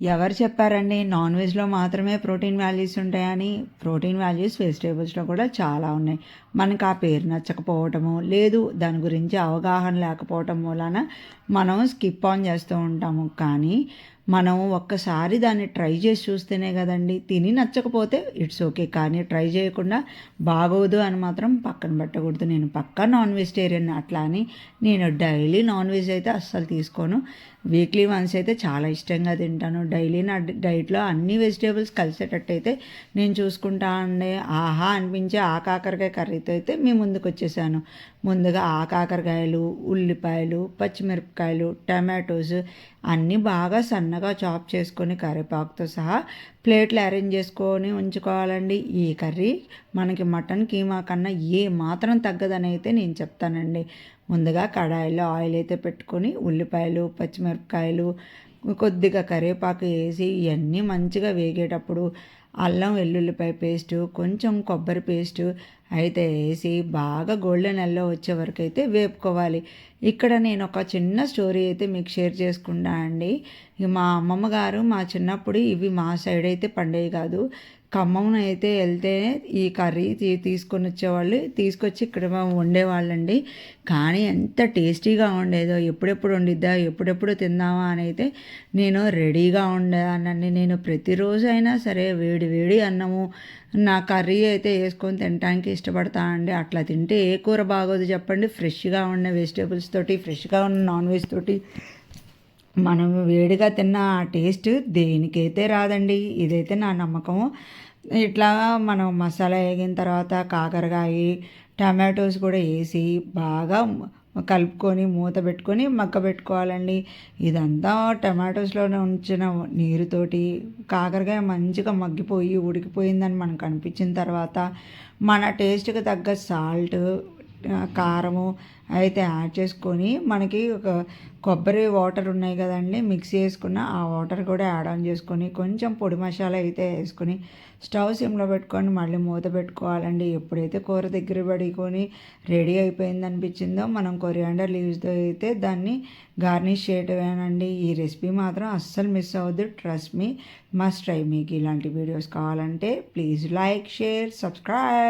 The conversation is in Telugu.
ఎవరు చెప్పారండి? నాన్ వెజ్లో మాత్రమే ప్రోటీన్ వాల్యూస్ ఉంటాయని. ప్రోటీన్ వాల్యూస్ వెజిటేబుల్స్లో కూడా చాలా ఉన్నాయి. మనకు ఆ పేరు నచ్చకపోవటము లేదు దాని గురించి అవగాహన లేకపోవటం వలన మనం స్కిప్ ఆన్ చేస్తూ ఉంటాము. కానీ మనం ఒక్కసారి దాన్ని ట్రై చేసి చూస్తేనే కదండి తిని నచ్చకపోతే ఇట్స్ ఓకే కానీ ట్రై చేయకుండా బాగోదు అని మాత్రం పక్కన పెట్టకూడదు. నేను పక్కా నాన్ వెజిటేరియన్ అట్లా అని నేను డైలీ నాన్ వెజ్ అయితే అస్సలు తీసుకోను. వీక్లీ వన్స్ అయితే చాలా ఇష్టంగా తింటాను. డైలీ నా డైట్లో అన్ని వెజిటేబుల్స్ కలిసేటట్టు అయితే నేను చూసుకుంటా అండి ఆహా అనిపించే ఆ కాకరకాయ కర్రీతో అయితే మీ ముందుకు వచ్చేసాను ముందుగా ఆ కాకరకాయలు ఉల్లిపాయలు పచ్చిమిరపకాయలు టమాటోస్ అన్నీ బాగా సన్నగా చాప్ చేసుకొని కరివేపాకుతో సహా ప్లేట్లు అరేంజ్ చేసుకొని ఉంచుకోవాలండి. ఈ కర్రీ మనకి మటన్ కీమా కన్నా ఏ మాత్రం తగ్గదని అయితే నేను చెప్తానండి. ముందుగా కడాయిలో ఆయిల్ అయితే పెట్టుకొని ఉల్లిపాయలు పచ్చిమిరపకాయలు కొద్దిగా కరివేపాకు వేసి ఇవన్నీ మంచిగా వేగేటప్పుడు అల్లం వెల్లుల్లిపాయ పేస్టు కొంచెం కొబ్బరి పేస్టు అయితే వేసి బాగా గోల్డెన్ ఎల్లో వచ్చే వరకు అయితే వేపుకోవాలి. ఇక్కడ నేను ఒక చిన్న స్టోరీ అయితే మీకు షేర్ చేసుకుంటా అండి. మా అమ్మమ్మ గారు మా చిన్నప్పుడు ఇవి మా సైడ్ అయితే పండేవి కాదు. ఖమ్మం అయితే వెళ్తే ఈ కర్రీ తీసుకొని వచ్చేవాళ్ళు. తీసుకొచ్చి ఇక్కడ వండేవాళ్ళండి. కానీ ఎంత టేస్టీగా ఉండేదో ఎప్పుడెప్పుడు వండిద్దా ఎప్పుడెప్పుడు తిందామా అని అయితే నేను రెడీగా ఉండేదానండి నేను ప్రతిరోజు అయినా సరే వేడి వేడి అన్నము నా కర్రీ అయితే వేసుకొని తినడానికి ఇష్టపడతానండి అట్లా తింటే ఏ కూర బాగోదు చెప్పండి. ఫ్రెష్గా ఉన్న వెజిటేబుల్స్ తోటి ఫ్రెష్గా ఉన్న నాన్ వెజ్ తోటి మనం వేడిగా తిన్న ఆ టేస్ట్ దేనికైతే రాదండి? ఇదైతే నా నమ్మకం. ఇట్లా మనం మసాలా వేగిన తర్వాత కాకరకాయ టమాటోస్ కూడా వేసి బాగా కలుపుకొని మూత పెట్టుకొని మక్క పెట్టుకోవాలండి ఇదంతా టమాటోస్లోనే ఉంచిన నీరుతోటి కాకరకాయ మంచిగా మగ్గిపోయి ఉడికిపోయిందని మనకు అనిపించిన తర్వాత మన టేస్ట్కి తగ్గ సాల్ట్ కారము అయితే యాడ్ చేసుకొని మనకి ఒక కొబ్బరి వాటర్ ఉన్నాయి కదండి మిక్స్ చేసుకున్న ఆ వాటర్ కూడా యాడ్ ఆన్ చేసుకొని కొంచెం పొడి మసాలా అయితే వేసుకొని స్టవ్ సిమ్లో పెట్టుకొని మళ్ళీ మూత పెట్టుకోవాలండి. ఎప్పుడైతే కూర దగ్గర పడుకొని రెడీ అయిపోయింది అనిపించిందో మనం కొరియాండర్ లీవ్స్తో అయితే దాన్ని గార్నిష్ చేయటమేనండి. ఈ రెసిపీ మాత్రం అస్సలు మిస్ అవ్వద్దు. ట్రస్ట్ మీ మస్ట్ ట్రై మీకు ఇలాంటి వీడియోస్ కావాలంటే ప్లీజ్ లైక్ షేర్ సబ్స్క్రైబ్.